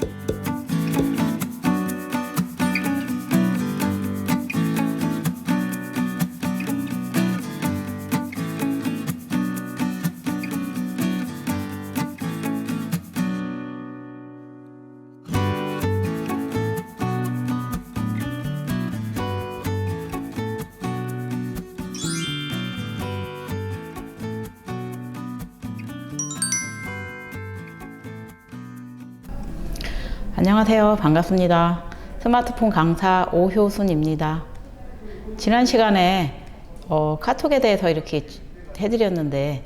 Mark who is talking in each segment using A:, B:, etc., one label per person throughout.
A: Thank you. 안녕하세요. 반갑습니다. 스마트폰 강사 오효순입니다. 지난 시간에 어, 카톡에 대해서 이렇게 해드렸는데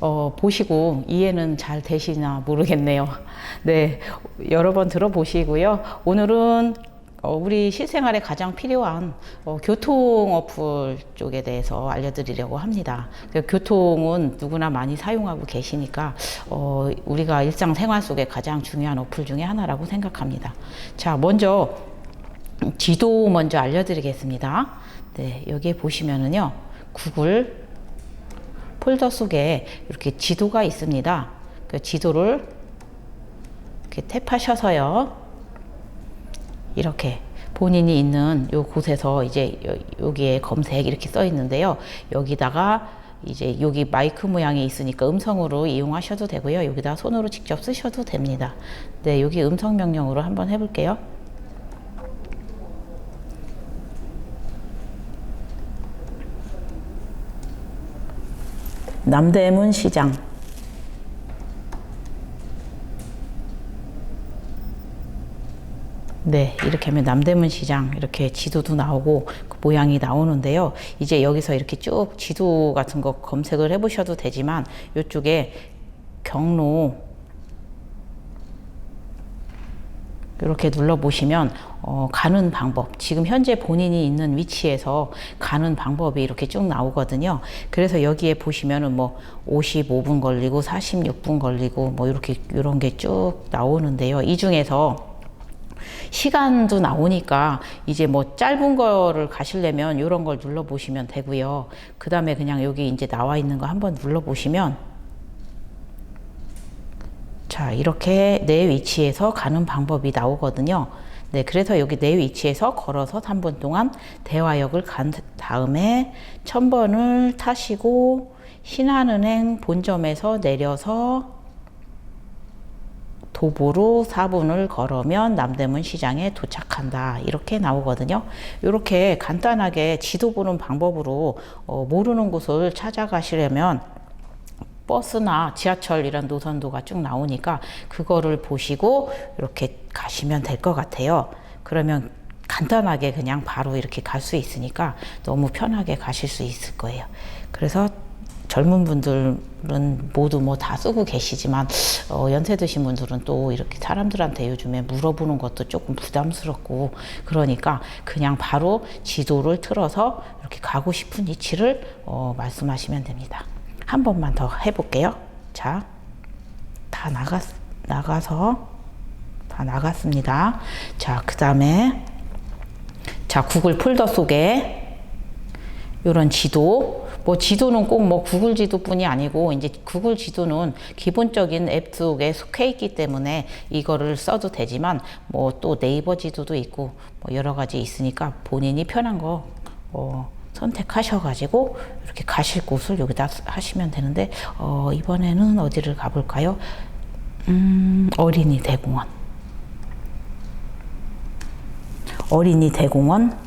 A: 어, 보시고 이해는 잘 되시나 모르겠네요. 네, 여러 번 들어보시고요. 오늘은 어, 우리 실생활에 가장 필요한 어, 교통 어플 쪽에 대해서 알려드리려고 합니다. 그 교통은 누구나 많이 사용하고 계시니까 어, 우리가 일상생활 속에 가장 중요한 어플 중에 하나라고 생각합니다. 자, 먼저 지도 먼저 알려드리겠습니다. 네, 여기에 보시면은요, 구글 폴더 속에 이렇게 지도가 있습니다. 그 지도를 이렇게 탭하셔서요. 이렇게 본인이 있는 요 곳에서 이제 여- 여기에 검색 이렇게 써 있는데요. 여기다가 이제 여기 마이크 모양이 있으니까 음성으로 이용하셔도 되고요. 여기다 손으로 직접 쓰셔도 됩니다. 네, 여기 음성 명령으로 한번 해볼게요. 남대문 시장. 네, 이렇게 하면 남대문 시장 이렇게 지도도 나오고 그 모양이 나오는데요. 이제 여기서 이렇게 쭉 지도 같은 거 검색을 해보셔도 되지만 이쪽에 경로 이렇게 눌러보시면 어, 가는 방법. 지금 현재 본인이 있는 위치에서 가는 방법이 이렇게 쭉 나오거든요. 그래서 여기에 보시면은 뭐 55분 걸리고 46분 걸리고 뭐 이렇게 이런 게 쭉 나오는데요. 이 중에서 시간도 나오니까 이제 뭐 짧은 거를 가시려면 이런 걸 눌러 보시면 되고요 그 다음에 그냥 여기 이제 나와 있는 거 한번 눌러 보시면 자, 이렇게 내 위치에서 가는 방법이 나오거든요. 네, 그래서 여기 내 위치에서 걸어서 3분 동안 대화역을 간 다음에 1000번을 타시고 신한은행 본점에서 내려서 도보로 4분을 걸으면 남대문 시장에 도착한다. 이렇게 나오거든요. 이렇게 간단하게 지도 보는 방법으로 어, 모르는 곳을 찾아가시려면 버스나 지하철 이런 노선도가 쭉 나오니까 그거를 보시고 이렇게 가시면 될 것 같아요. 그러면 간단하게 그냥 바로 이렇게 갈 수 있으니까 너무 편하게 가실 수 있을 거예요. 그래서 젊은 분들은 모두 뭐 다 쓰고 계시지만 어, 연세 드신 분들은 또 이렇게 사람들한테 요즘에 물어보는 것도 조금 부담스럽고 그러니까 그냥 바로 지도를 틀어서 이렇게 가고 싶은 위치를 어, 말씀하시면 됩니다. 한 번만 더 해볼게요. 자, 다 나갔, 나가서, 다 나갔습니다. 자, 그 다음에, 자, 구글 폴더 속에, 요런 지도, 뭐 지도는 꼭 뭐 구글 지도뿐이 아니고 이제 구글 지도는 기본적인 앱 속에 속해 있기 때문에 이거를 써도 되지만 뭐 또 네이버 지도도 있고 뭐 여러 가지 있으니까 본인이 편한 거 어, 선택하셔가지고 이렇게 가실 곳을 여기다 하시면 되는데 어, 이번에는 어디를 가볼까요? 음, 어린이 대공원. 어린이 대공원.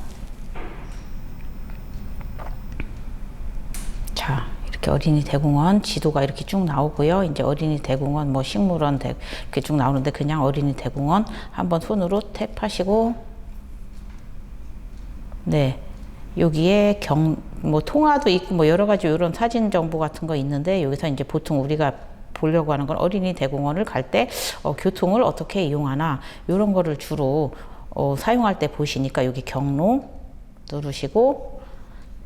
A: 자, 이렇게 어린이 대공원 지도가 이렇게 쭉 나오고요. 이제 어린이 대공원, 뭐 식물원 대, 이렇게 쭉 나오는데 그냥 어린이 대공원 한번 손으로 탭하시고 네. 여기에 경, 뭐 통화도 있고 뭐 여러 가지 이런 사진 정보 같은 거 있는데 여기서 이제 보통 우리가 보려고 하는 건 어린이 대공원을 갈 때 어, 교통을 어떻게 이용하나 이런 거를 주로 어, 사용할 때 보시니까 여기 경로 누르시고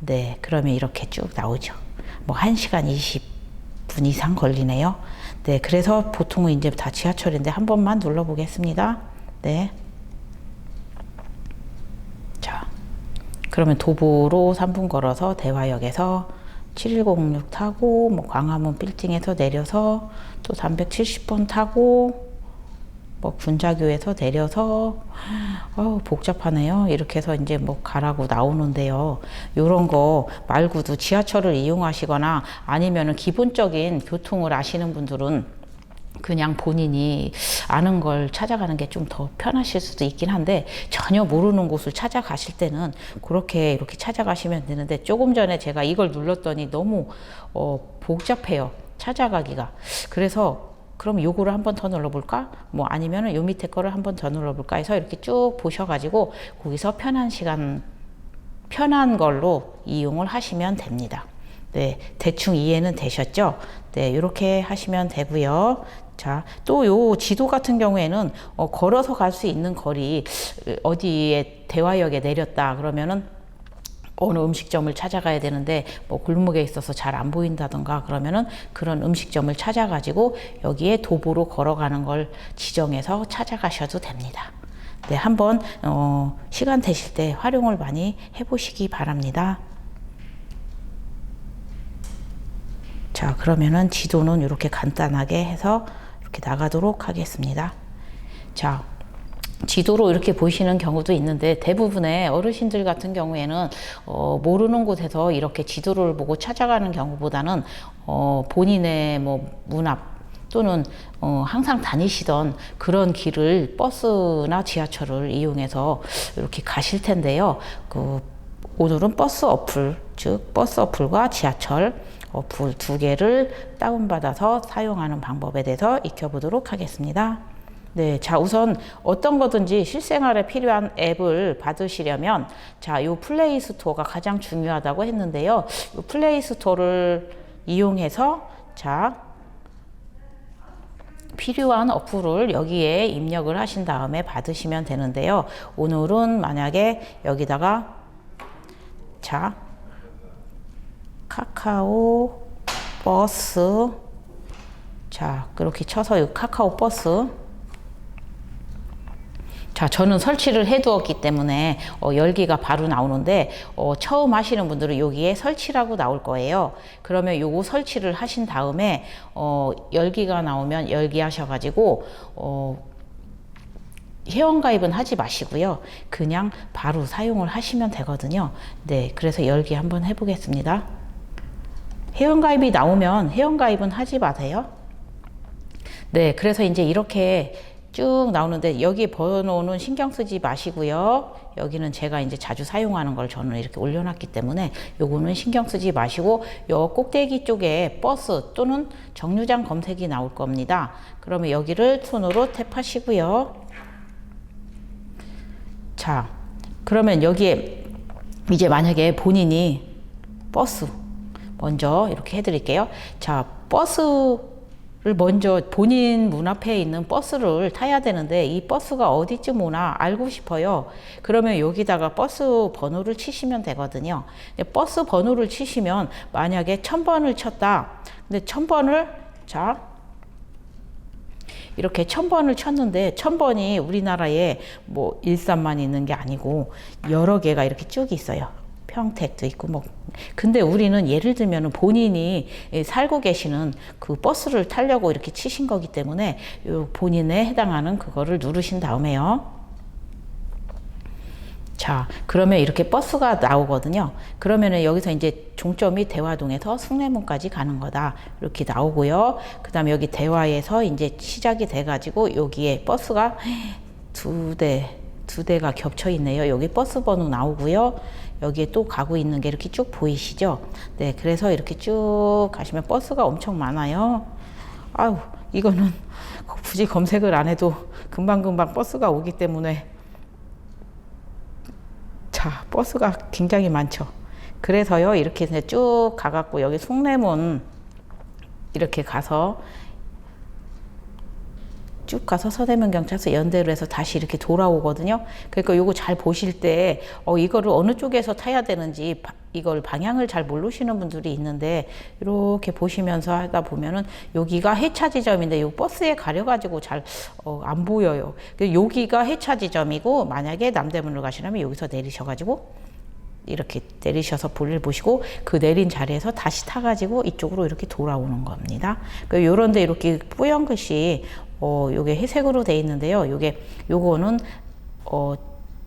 A: 네 그러면 이렇게 쭉 나오죠. 뭐 1시간 20분 이상 걸리네요. 네 그래서 보통은 이제 다 지하철인데 한 번만 눌러 보겠습니다. 네. 자, 그러면 도보로 3분 걸어서 대화역에서 7106 타고 뭐 광화문 빌딩에서 내려서 또 370번 타고 뭐 군자교에서 내려서 어 복잡하네요. 이렇게 해서 이제 뭐 가라고 나오는데요. 요런 거 말고도 지하철을 이용하시거나 아니면은 기본적인 교통을 아시는 분들은 그냥 본인이 아는 걸 찾아가는 게 좀 더 편하실 수도 있긴 한데 전혀 모르는 곳을 찾아가실 때는 그렇게 이렇게 찾아가시면 되는데 조금 전에 제가 이걸 눌렀더니 너무 어, 복잡해요. 찾아가기가. 그래서 그럼 요거를 한 번 더 눌러볼까? 뭐 아니면은 요 밑에 거를 한 번 더 눌러볼까 해서 이렇게 쭉 보셔가지고 거기서 편한 시간, 편한 걸로 이용을 하시면 됩니다. 네, 대충 이해는 되셨죠? 네, 이렇게 하시면 되고요. 자, 또 요 지도 같은 경우에는 어, 걸어서 갈 수 있는 거리 어디에 대화역에 내렸다 그러면은 어느 음식점을 찾아가야 되는데 뭐 골목에 있어서 잘 안 보인다던가 그러면은 그런 음식점을 찾아가지고 여기에 도보로 걸어가는 걸 지정해서 찾아가셔도 됩니다. 네, 한번 어, 시간 되실 때 활용을 많이 해보시기 바랍니다. 자, 그러면은 지도는 이렇게 간단하게 해서 이렇게 나가도록 하겠습니다. 자, 지도로 이렇게 보시는 경우도 있는데 대부분의 어르신들 같은 경우에는 어, 모르는 곳에서 이렇게 지도를 보고 찾아가는 경우보다는 어, 본인의 뭐문앞 또는 어, 항상 다니시던 그런 길을 버스나 지하철을 이용해서 이렇게 가실 텐데요. 그 오늘은 버스 어플, 즉 버스 어플과 지하철 어플 두 개를 다운받아서 사용하는 방법에 대해서 익혀보도록 하겠습니다. 네, 자, 우선 어떤 거든지 실생활에 필요한 앱을 받으시려면, 자, 요 플레이 스토어가 가장 중요하다고 했는데요. 요 플레이 스토어를 이용해서, 자, 필요한 어플을 여기에 입력을 하신 다음에 받으시면 되는데요. 오늘은 만약에 여기다가, 자, 카카오 버스, 자, 그렇게 쳐서 이 카카오 버스, 자, 저는 설치를 해두었기 때문에 어, 열기가 바로 나오는데 어, 처음 하시는 분들은 여기에 설치라고 나올 거예요. 그러면 요거 설치를 하신 다음에 어, 열기가 나오면 열기 하셔가지고 어, 회원가입은 하지 마시고요. 그냥 바로 사용을 하시면 되거든요. 네, 그래서 열기 한번 해보겠습니다. 회원가입이 나오면 회원가입은 하지 마세요. 네, 그래서 이제 이렇게 쭉 나오는데 여기 번호는 신경 쓰지 마시고요. 여기는 제가 이제 자주 사용하는 걸 저는 이렇게 올려놨기 때문에 요거는 신경 쓰지 마시고 요 꼭대기 쪽에 버스 또는 정류장 검색이 나올 겁니다. 그러면 여기를 손으로 탭하시고요. 자, 그러면 여기에 이제 만약에 본인이 버스 먼저 이렇게 해드릴게요. 자, 버스 를 먼저 본인 문 앞에 있는 버스를 타야 되는데 이 버스가 어디쯤 오나 알고 싶어요. 그러면 여기다가 버스 번호를 치시면 되거든요. 버스 번호를 치시면 만약에 천번을 쳤다. 근데 천번을 자 이렇게 천 번을 쳤는데 천 번이 우리나라에 뭐 일산만 있는 게 아니고 여러 개가 이렇게 쭉 있어요. 평택도 있고 뭐 근데 우리는 예를 들면 본인이 살고 계시는 그 버스를 타려고 이렇게 치신 거기 때문에 요 본인에 해당하는 그거를 누르신 다음에요. 자, 그러면 이렇게 버스가 나오거든요. 그러면은 여기서 이제 종점이 대화동에서 숭례문까지 가는 거다. 이렇게 나오고요. 그 다음에 여기 대화에서 이제 시작이 돼가지고 여기에 버스가 두 대, 두 대가 겹쳐 있네요. 여기 버스 번호 나오고요. 여기에 또 가고 있는 게 이렇게 쭉 보이시죠? 네, 그래서 이렇게 쭉 가시면 버스가 엄청 많아요. 아우, 이거는 굳이 검색을 안 해도 금방금방 버스가 오기 때문에 자, 버스가 굉장히 많죠. 그래서요, 이렇게 쭉 가갖고 여기 숭례문 이렇게 가서 쭉 가서 서대문 경찰서 연대로 해서 다시 이렇게 돌아오거든요. 그러니까 요거 잘 보실 때, 어, 이거를 어느 쪽에서 타야 되는지 바, 이걸 방향을 잘 모르시는 분들이 있는데, 이렇게 보시면서 하다 보면은 여기가 해차 지점인데 요 버스에 가려가지고 잘, 어, 안 보여요. 여기가 해차 지점이고, 만약에 남대문으로 가시려면 여기서 내리셔가지고, 이렇게 내리셔서 볼일 보시고 그 내린 자리에서 다시 타가지고 이쪽으로 이렇게 돌아오는 겁니다. 그 요런데 이렇게 뿌연 글씨 어, 요게 회색으로 돼 있는데요. 요게 요거는 어,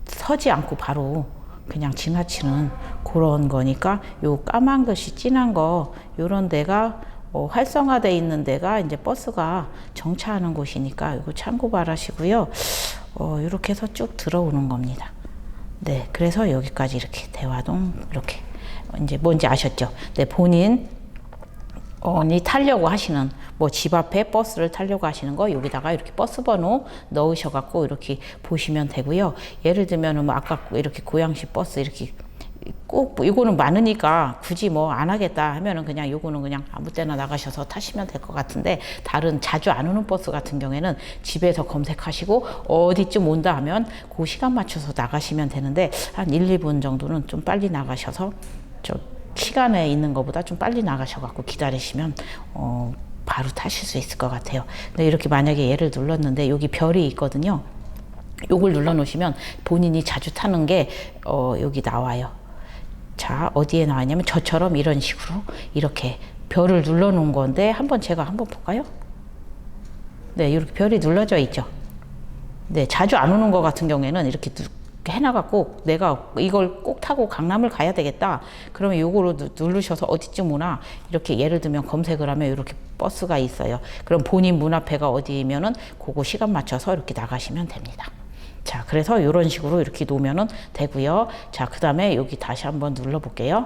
A: 서지 않고 바로 그냥 지나치는 그런 거니까 요 까만 글씨 진한 거 요런 데가 어, 활성화돼 있는 데가 이제 버스가 정차하는 곳이니까 이거 참고 바라시고요. 어, 이렇게 해서 쭉 들어오는 겁니다. 네, 그래서 여기까지 이렇게 대화동 이렇게 이제 뭔지 아셨죠? 네, 본인 어니 타려고 하시는 뭐 집 앞에 버스를 타려고 하시는 거 여기다가 이렇게 버스 번호 넣으셔 갖고 이렇게 보시면 되고요. 예를 들면은 뭐 아까 이렇게 고양시 버스 이렇게 꼭 이거는 많으니까 굳이 뭐 안 하겠다 하면은 그냥 요거는 그냥 아무 때나 나가셔서 타시면 될 것 같은데 다른 자주 안 오는 버스 같은 경우에는 집에서 검색하시고 어디쯤 온다 하면 그 시간 맞춰서 나가시면 되는데 한 1, 2분 정도는 좀 빨리 나가셔서 저 시간에 있는 것보다 좀 빨리 나가셔갖고 기다리시면 어, 바로 타실 수 있을 것 같아요. 근데 이렇게 만약에 얘를 눌렀는데 여기 별이 있거든요. 요걸 눌러 놓으시면 본인이 자주 타는 게 어, 여기 나와요. 자, 어디에 나왔냐면 저처럼 이런 식으로 이렇게 별을 눌러 놓은 건데 한번 제가 한번 볼까요? 네, 이렇게 별이 눌러져 있죠. 네, 자주 안 오는 것 같은 경우에는 이렇게 누- 해놔갖고 내가 이걸 꼭 타고 강남을 가야 되겠다. 그러면 요거로 누- 누르셔서 어디쯤 오나 이렇게 예를 들면 검색을 하면 이렇게 버스가 있어요. 그럼 본인 문 앞에가 어디면은 그거 시간 맞춰서 이렇게 나가시면 됩니다. 자, 그래서 이런 식으로 이렇게 놓으면은 되고요. 자, 그 다음에 여기 다시 한번 눌러볼게요.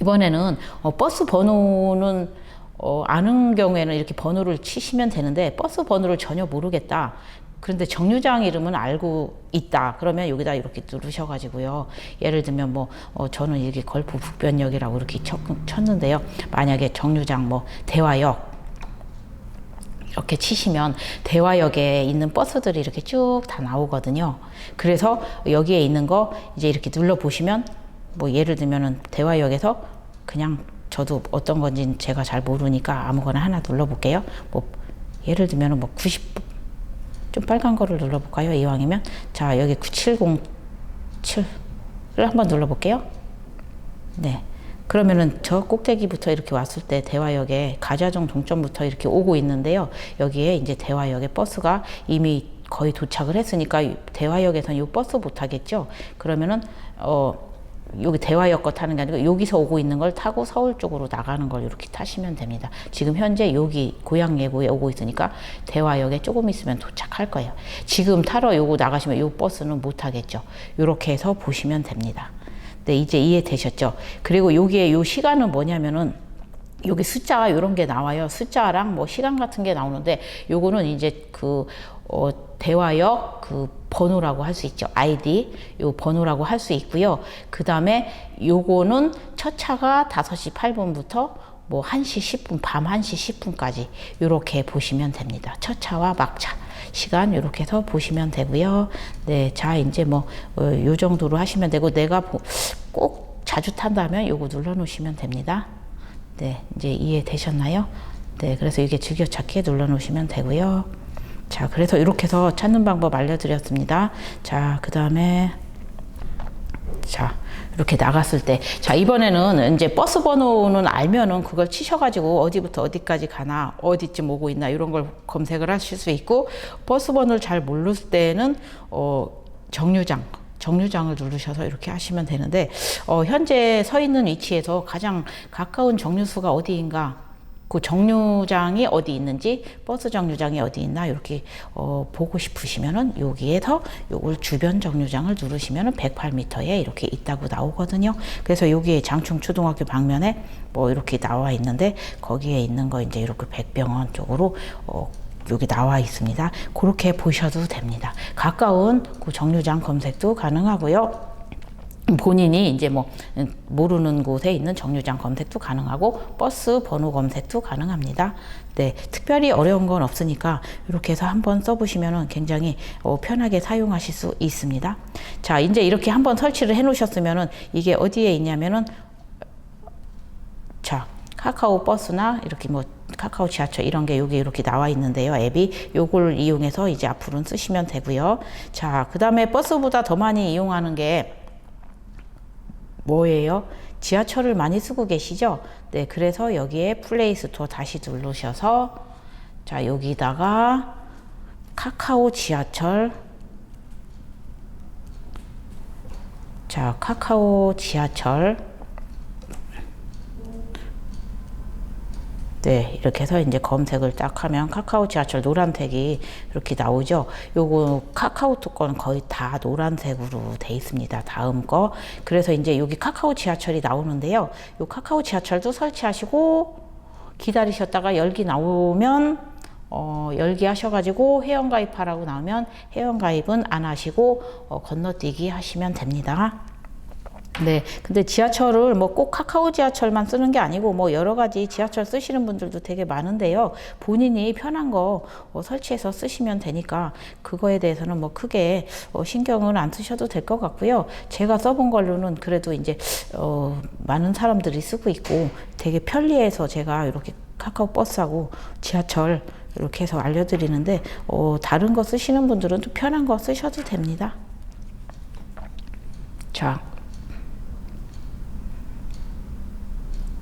A: 이번에는 어, 버스 번호는 어, 아는 경우에는 이렇게 번호를 치시면 되는데 버스 번호를 전혀 모르겠다. 그런데 정류장 이름은 알고 있다. 그러면 여기다 이렇게 누르셔가지고요. 예를 들면 뭐 어, 저는 이게 걸프 북변역이라고 이렇게 쳤, 쳤는데요. 만약에 정류장 뭐 대화역 이렇게 치시면 대화역에 있는 버스들이 이렇게 쭉 다 나오거든요. 그래서 여기에 있는 거 이제 이렇게 눌러 보시면 뭐 예를 들면은 대화역에서 그냥 저도 어떤 건지 제가 잘 모르니까 아무거나 하나 눌러 볼게요. 뭐 예를 들면은 뭐 90, 좀 빨간 거를 눌러 볼까요? 이왕이면. 자, 여기 9707을 한번 눌러 볼게요. 네. 그러면은 저 꼭대기부터 이렇게 왔을 때 대화역에 가자정 동점부터 이렇게 오고 있는데요. 여기에 이제 대화역에 버스가 이미 거의 도착을 했으니까 이 대화역에서는 이 버스 못 타겠죠. 그러면은 어 여기 대화역 거 타는 게 아니고 여기서 오고 있는 걸 타고 서울 쪽으로 나가는 걸 이렇게 타시면 됩니다. 지금 현재 여기 고향 예고에 오고 있으니까 대화역에 조금 있으면 도착할 거예요. 지금 타러 요거 나가시면 요 버스는 못 타겠죠. 이렇게 해서 보시면 됩니다. 네, 이제 이해되셨죠? 그리고 여기에 요 시간은 뭐냐면은 여기 숫자가 이런 게 나와요. 숫자랑 뭐 시간 같은 게 나오는데 요거는 이제 그 어, 대화역 그 번호라고 할 수 있죠. 아이디 요 번호라고 할 수 있고요. 그 다음에 요거는 첫 차가 5시 8분부터 뭐 1시 10분, 밤 1시 10분까지 요렇게 보시면 됩니다. 첫 차와 막차. 시간 이렇게 해서 보시면 되고요. 네, 자 이제 뭐요 정도로 하시면 되고 내가 보- 꼭 자주 탄다면 요거 눌러 놓으시면 됩니다. 네, 이제 이해되셨나요? 네, 그래서 이게 즐겨찾기에 눌러 놓으시면 되고요. 자, 그래서 이렇게 해서 찾는 방법 알려드렸습니다. 자, 그 다음에 자, 이렇게 나갔을 때. 자, 이번에는 이제 버스 번호는 알면은 그걸 치셔가지고 어디부터 어디까지 가나, 어디쯤 오고 있나, 이런 걸 검색을 하실 수 있고, 버스 번호를 잘 모를 때는, 어, 정류장. 정류장을 누르셔서 이렇게 하시면 되는데, 어, 현재 서 있는 위치에서 가장 가까운 정류수가 어디인가, 그 정류장이 어디 있는지 버스 정류장이 어디 있나 이렇게 어, 보고 싶으시면은 여기에서 요걸 주변 정류장을 누르시면은 108m에 이렇게 있다고 나오거든요. 그래서 여기에 장충 초등학교 방면에 뭐 이렇게 나와 있는데 거기에 있는 거 이제 이렇게 백병원 쪽으로 어, 여기 나와 있습니다. 그렇게 보셔도 됩니다. 가까운 그 정류장 검색도 가능하고요. 본인이 이제 뭐 모르는 곳에 있는 정류장 검색도 가능하고 버스 번호 검색도 가능합니다. 네, 특별히 어려운 건 없으니까 이렇게 해서 한번 써보시면 굉장히 어, 편하게 사용하실 수 있습니다. 자, 이제 이렇게 한번 설치를 해놓으셨으면은 이게 어디에 있냐면은 자, 카카오 버스나 이렇게 뭐 카카오 지하철 이런 게 여기 이렇게 나와 있는데요. 앱이 요걸 이용해서 이제 앞으로는 쓰시면 되고요. 자, 그 다음에 버스보다 더 많이 이용하는 게 뭐예요? 지하철을 많이 쓰고 계시죠? 네, 그래서 여기에 플레이 스토어 다시 누르셔서 자, 여기다가 카카오 지하철. 자, 카카오 지하철. 네, 이렇게 해서 이제 검색을 딱 하면 카카오 지하철 노란색이 이렇게 나오죠. 요거 카카오톡 거는 거의 다 노란색으로 돼 있습니다. 다음 거. 그래서 이제 여기 카카오 지하철이 나오는데요. 요 카카오 지하철도 설치하시고 기다리셨다가 열기 나오면 어, 열기 하셔가지고 회원가입하라고 나오면 회원가입은 안 하시고 어, 건너뛰기 하시면 됩니다. 네. 근데 지하철을 뭐 꼭 카카오 지하철만 쓰는 게 아니고 뭐 여러 가지 지하철 쓰시는 분들도 되게 많은데요. 본인이 편한 거 어, 설치해서 쓰시면 되니까 그거에 대해서는 뭐 크게 어, 신경을 안 쓰셔도 될 것 같고요. 제가 써본 걸로는 그래도 이제 어, 많은 사람들이 쓰고 있고 되게 편리해서 제가 이렇게 카카오 버스하고 지하철 이렇게 해서 알려드리는데 어, 다른 거 쓰시는 분들은 또 편한 거 쓰셔도 됩니다. 자.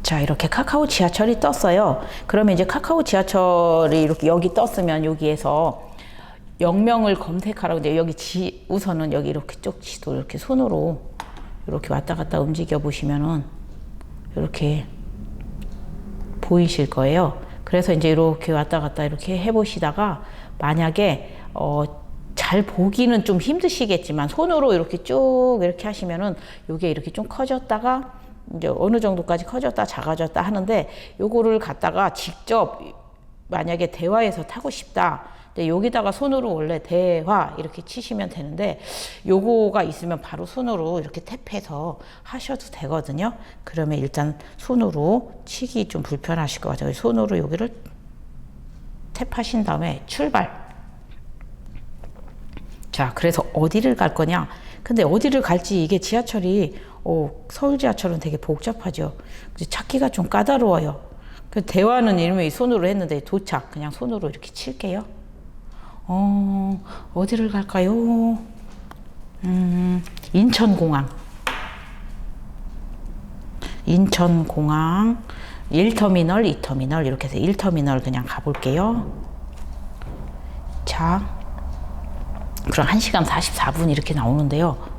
A: 자, 이렇게 카카오 지하철이 떴어요. 그러면 이제 카카오 지하철이 이렇게 여기 떴으면 여기에서 영명을 검색하라고 이제 여기 지, 우선은 여기 이렇게 쪽 지도 이렇게 손으로 이렇게 왔다 갔다 움직여 보시면은 이렇게 보이실 거예요. 그래서 이제 이렇게 왔다 갔다 이렇게 해 보시다가 만약에 어, 잘 보기는 좀 힘드시겠지만 손으로 이렇게 쭉 이렇게 하시면은 요게 이렇게 좀 커졌다가 이제 어느 정도까지 커졌다 작아졌다 하는데 요거를 갖다가 직접 만약에 대화에서 타고 싶다. 여기다가 손으로 원래 대화 이렇게 치시면 되는데 요거가 있으면 바로 손으로 이렇게 탭해서 하셔도 되거든요. 그러면 일단 손으로 치기 좀 불편하실 것 같아요. 손으로 여기를 탭하신 다음에 출발. 자, 그래서 어디를 갈 거냐? 근데 어디를 갈지 이게 지하철이 어, 서울 지하철은 되게 복잡하죠. 찾기가 좀 까다로워요. 그 대화는 이름이 손으로 했는데 도착 그냥 손으로 이렇게 칠게요. 어, 어디를 갈까요? 음, 인천공항. 인천공항 1터미널, 2터미널 이렇게 해서 1터미널 그냥 가볼게요. 자, 그럼 1시간 44분 이렇게 나오는데요.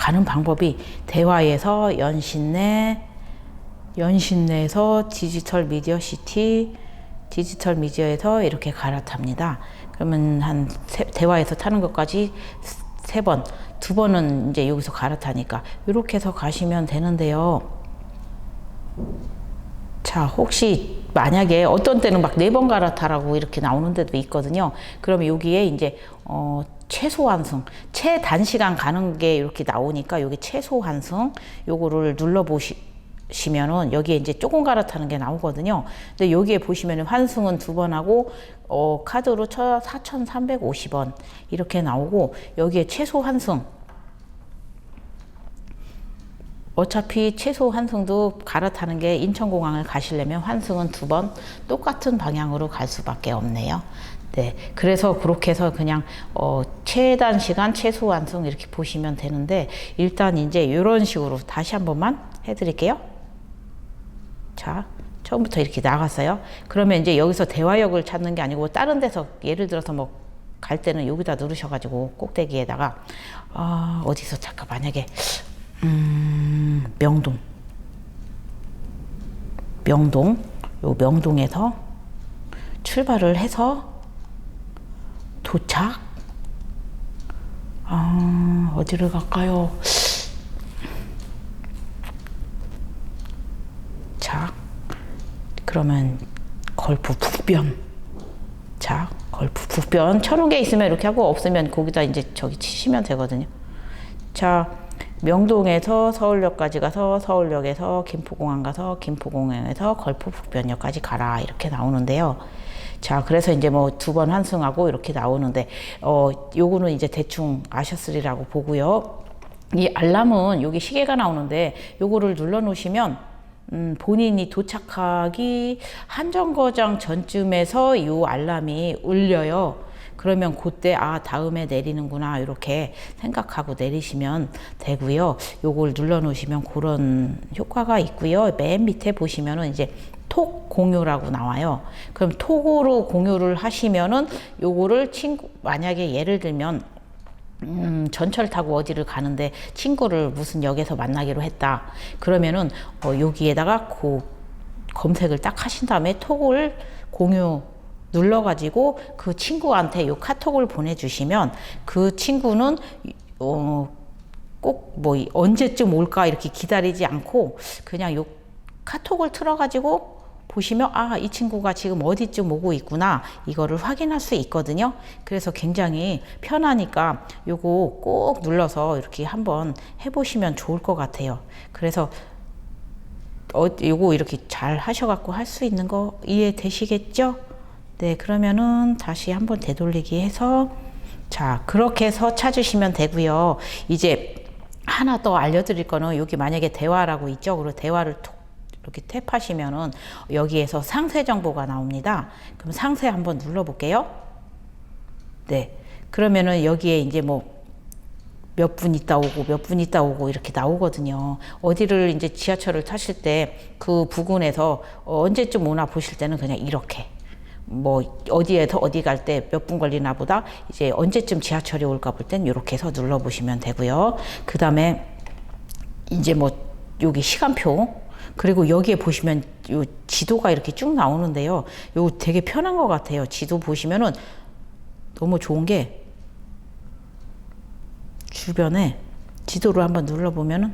A: 가는 방법이 대화에서 연신내, 연신내에서 디지털 미디어 시티, 디지털 미디어에서 이렇게 갈아탑니다. 그러면 한 세, 대화에서 타는 것까지 세 번, 두 번은 이제 여기서 갈아타니까 이렇게 해서 가시면 되는데요. 자, 혹시 만약에 어떤 때는 막 네 번 갈아타라고 이렇게 나오는 데도 있거든요. 그러면 여기에 이제 어 최소한 승, 최단시간 가는 게 이렇게 나오니까 여기 최소한 승 요거를 눌러 보시면은 여기에 이제 조금 갈아타는 게 나오거든요. 근데 여기에 보시면은 환승은 두 번 하고 어 카드로 쳐 4,350원 이렇게 나오고 여기에 최소 환승 어차피 최소 환승도 갈아타는 게 인천공항을 가시려면 환승은 두 번 똑같은 방향으로 갈 수밖에 없네요. 네. 그래서 그렇게 해서 그냥, 어, 최단 시간, 최소 완승 이렇게 보시면 되는데, 일단 이제 이런 식으로 다시 한 번만 해드릴게요. 자, 처음부터 이렇게 나갔어요. 그러면 이제 여기서 대화역을 찾는 게 아니고, 다른 데서 예를 들어서 뭐, 갈 때는 여기다 누르셔가지고 꼭대기에다가, 아, 어디서 잠깐 만약에, 음, 명동. 명동. 요 명동에서 출발을 해서 도착? 아, 어디를 갈까요? 자, 그러면 걸프 북변. 자, 걸프 북변. 게 있으면 이렇게 하고 없으면 거기다 이제 저기 치시면 되거든요. 자, 명동에서 서울역까지 가서 서울역에서 김포공항 가서 김포공항에서 걸프 북변역까지 가라. 이렇게 나오는데요. 자, 그래서 이제 뭐 두 번 환승하고 이렇게 나오는데, 어, 요거는 이제 대충 아셨으리라고 보고요. 이 알람은 여기 시계가 나오는데, 요거를 눌러 놓으시면, 음, 본인이 도착하기 한정거장 전쯤에서 요 알람이 울려요. 그러면 그때 아 다음에 내리는구나 이렇게 생각하고 내리시면 되고요. 요걸 눌러 놓으시면 그런 효과가 있고요. 맨 밑에 보시면은 이제 톡 공유라고 나와요. 그럼 톡으로 공유를 하시면은 요거를 친구 만약에 예를 들면 음, 전철 타고 어디를 가는데 친구를 무슨 역에서 만나기로 했다. 그러면은 어, 여기에다가 그 검색을 딱 하신 다음에 톡을 공유 눌러가지고 그 친구한테 요 카톡을 보내주시면 그 친구는 어, 꼭 뭐 언제쯤 올까 이렇게 기다리지 않고 그냥 요 카톡을 틀어가지고 보시면 아, 이 친구가 지금 어디쯤 오고 있구나. 이거를 확인할 수 있거든요. 그래서 굉장히 편하니까 요거 꼭 눌러서 이렇게 한번 해보시면 좋을 것 같아요. 그래서 어, 요거 이렇게 잘 하셔갖고 할 수 있는 거 이해되시겠죠? 네, 그러면은 다시 한번 되돌리기 해서 자, 그렇게 해서 찾으시면 되고요. 이제 하나 더 알려드릴 거는 여기 만약에 대화라고. 그리고 대화를 톡 이렇게 탭하시면은 여기에서 상세 정보가 나옵니다. 그럼 상세 한번 눌러볼게요. 네. 그러면은 여기에 이제 뭐 몇 분 있다 오고 몇 분 있다 오고 이렇게 나오거든요. 어디를 이제 지하철을 타실 때 그 부근에서 언제쯤 오나 보실 때는 그냥 이렇게 뭐 어디에서 어디 갈 때 몇 분 걸리나 보다 이제 언제쯤 지하철이 올까 볼 땐 이렇게 해서 눌러 보시면 되고요. 그 다음에 이제 뭐 여기 시간표 그리고 여기에 보시면 요 지도가 이렇게 쭉 나오는데요. 요 되게 편한 것 같아요. 지도 보시면은 너무 좋은 게 주변에 지도를 한번 눌러보면은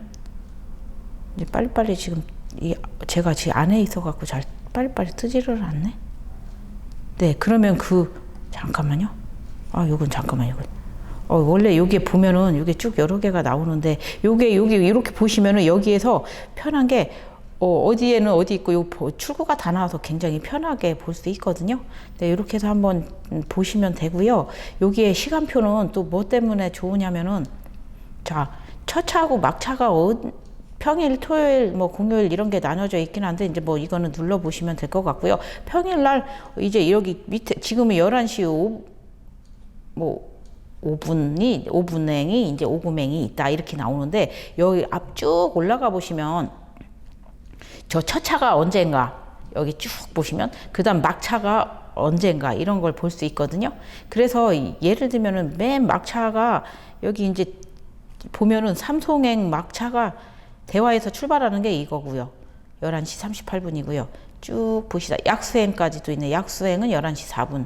A: 이제 빨리빨리 지금 이 제가 지금 안에 있어갖고 잘 빨리빨리 뜨지를 않네. 네, 그러면 그 잠깐만요. 아, 요건 잠깐만 요건. 어, 원래 여기에 보면은 여기 쭉 여러 개가 나오는데 요게 여기 이렇게 보시면은 여기에서 편한 게 어, 어디에는 어디 있고 요 보- 출구가 다 나와서 굉장히 편하게 볼 수 있거든요. 네, 이렇게 해서 한번 음, 보시면 되고요. 여기에 시간표는 또 뭐 때문에 좋으냐면은 자, 첫차하고 막차가 어, 평일, 토요일, 뭐 공휴일 이런 게 나눠져 있긴 한데 이제 뭐 이거는 눌러 보시면 될 것 같고요. 평일 날 이제 여기 밑에 지금은 11시 5, 뭐 5분이 5분행이 이제 오구맹이 있다 이렇게 나오는데 여기 앞 쭉 올라가 보시면 저 첫 차가 언젠가 여기 쭉 보시면 그다음 막차가 언젠가 이런 걸 볼 수 있거든요. 그래서 이- 예를 들면은 맨 막차가 여기 이제 보면은 삼송행 막차가 대화에서 출발하는 게 이거고요. 11시 38분이고요. 쭉 보시다 약수행까지도 있네. 약수행은 11시 4분.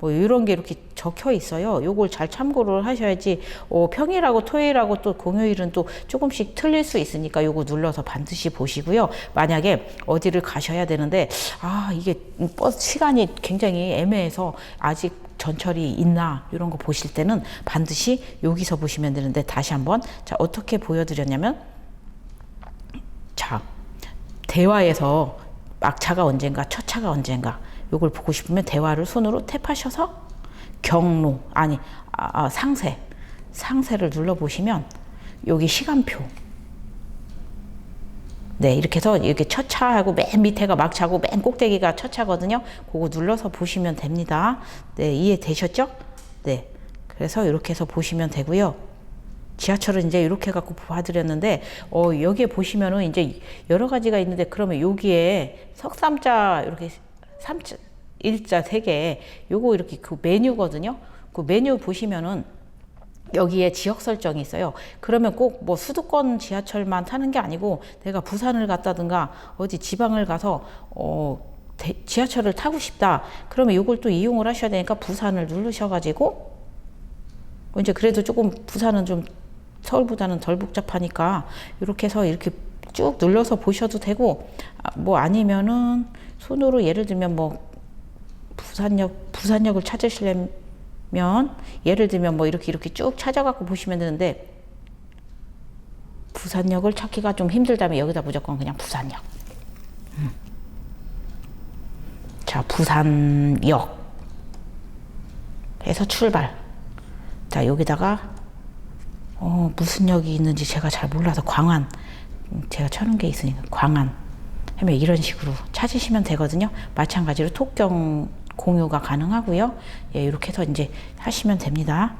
A: 뭐 이런 게 이렇게 적혀 있어요. 요걸 잘 참고를 하셔야지 어, 평일하고 토요일하고 또 공휴일은 또 조금씩 틀릴 수 있으니까 요거 눌러서 반드시 보시고요. 만약에 어디를 가셔야 되는데 아 이게 버스 시간이 굉장히 애매해서 아직 전철이 있나 이런 거 보실 때는 반드시 여기서 보시면 되는데 다시 한번 자 어떻게 보여드렸냐면 자 대화에서 막차가 언젠가 첫 차가 언젠가 요걸 보고 싶으면 대화를 손으로 탭하셔서 경로 아니 아, 아, 상세 상세를 눌러 보시면 여기 시간표. 네 이렇게 해서 이렇게 첫 차하고 맨 밑에가 막차고 맨 꼭대기가 첫 차거든요. 그거 눌러서 보시면 됩니다. 네 이해되셨죠? 네 그래서 이렇게 해서 보시면 되고요. 지하철은 이제 이렇게 갖고 봐드렸는데 어 여기에 보시면은 이제 여러 가지가 있는데 그러면 여기에 석삼자 이렇게 삼자 일자 세개 요거 이렇게 그 메뉴거든요. 그 메뉴 보시면은 여기에 지역 설정이 있어요. 그러면 꼭 뭐 수도권 지하철만 타는 게 아니고 내가 부산을 갔다든가 어디 지방을 가서 어 대- 지하철을 타고 싶다. 그러면 이걸 또 이용을 하셔야 되니까 부산을 누르셔가지고 이제 그래도 조금 부산은 좀 서울보다는 덜 복잡하니까 이렇게 해서 이렇게 쭉 눌러서 보셔도 되고 아, 뭐 아니면은 손으로 예를 들면 뭐 부산역 부산역을 찾으시려면 예를 들면 뭐 이렇게 이렇게 쭉 찾아갖고 보시면 되는데 부산역을 찾기가 좀 힘들다면 여기다 무조건 그냥 부산역. 음. 자 부산역 해서 출발. 자 여기다가 어, 무슨 역이 있는지 제가 잘 몰라서 광안 음, 제가 쳐놓은 게 있으니까 광안 하면 이런 식으로 찾으시면 되거든요. 마찬가지로 톡경 공유가 가능하고요. 예, 이렇게 해서 이제 하시면 됩니다.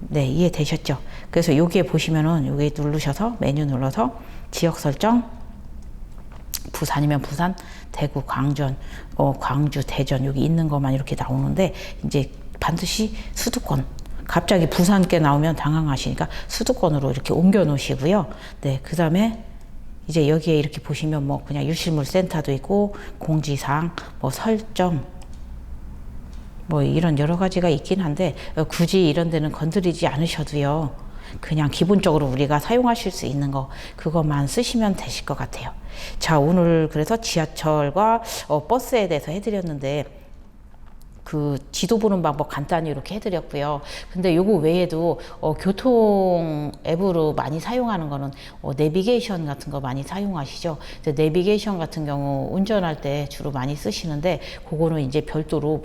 A: 네, 이해되셨죠? 그래서 여기에 보시면은 여기 누르셔서 메뉴 눌러서 지역 설정 부산이면 부산, 대구, 광전, 어, 광주, 대전 여기 있는 것만 이렇게 나오는데 이제 반드시 수도권 갑자기 부산께 나오면 당황하시니까 수도권으로 이렇게 옮겨 놓으시고요. 네, 그 다음에 이제 여기에 이렇게 보시면 뭐 그냥 유실물 센터도 있고 공지사항, 뭐 설정, 뭐 이런 여러 가지가 있긴 한데 어, 굳이 이런 데는 건드리지 않으셔도요. 그냥 기본적으로 우리가 사용하실 수 있는 거 그것만 쓰시면 되실 것 같아요. 자 오늘 그래서 지하철과 어, 버스에 대해서 해드렸는데 그 지도 보는 방법 간단히 이렇게 해드렸고요. 근데 요거 외에도 어, 교통 앱으로 많이 사용하는 거는 어, 내비게이션 같은 거 많이 사용하시죠. 근데 내비게이션 같은 경우 운전할 때 주로 많이 쓰시는데 그거는 이제 별도로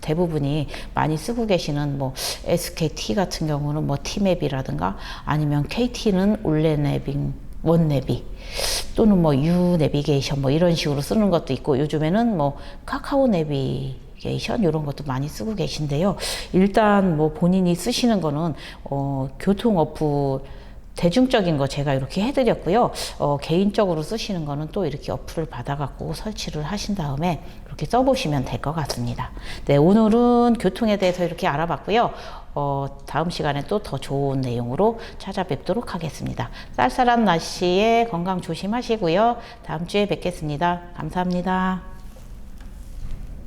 A: 대부분이 많이 쓰고 계시는 뭐 SKT 같은 경우는 뭐 T맵이라든가 아니면 KT는 올레네빙 원내비 또는 뭐 유내비게이션 뭐 이런 식으로 쓰는 것도 있고 요즘에는 뭐 카카오 내비게이션 이런 것도 많이 쓰고 계신데요. 일단 뭐 본인이 쓰시는 거는 어 교통 어플 대중적인 거 제가 이렇게 해드렸고요. 어, 개인적으로 쓰시는 거는 또 이렇게 어플을 받아갖고 설치를 하신 다음에 이렇게 써보시면 될 것 같습니다. 네, 오늘은 교통에 대해서 이렇게 알아봤고요. 어, 다음 시간에 또 더 좋은 내용으로 찾아뵙도록 하겠습니다. 쌀쌀한 날씨에 건강 조심하시고요. 다음 주에 뵙겠습니다. 감사합니다.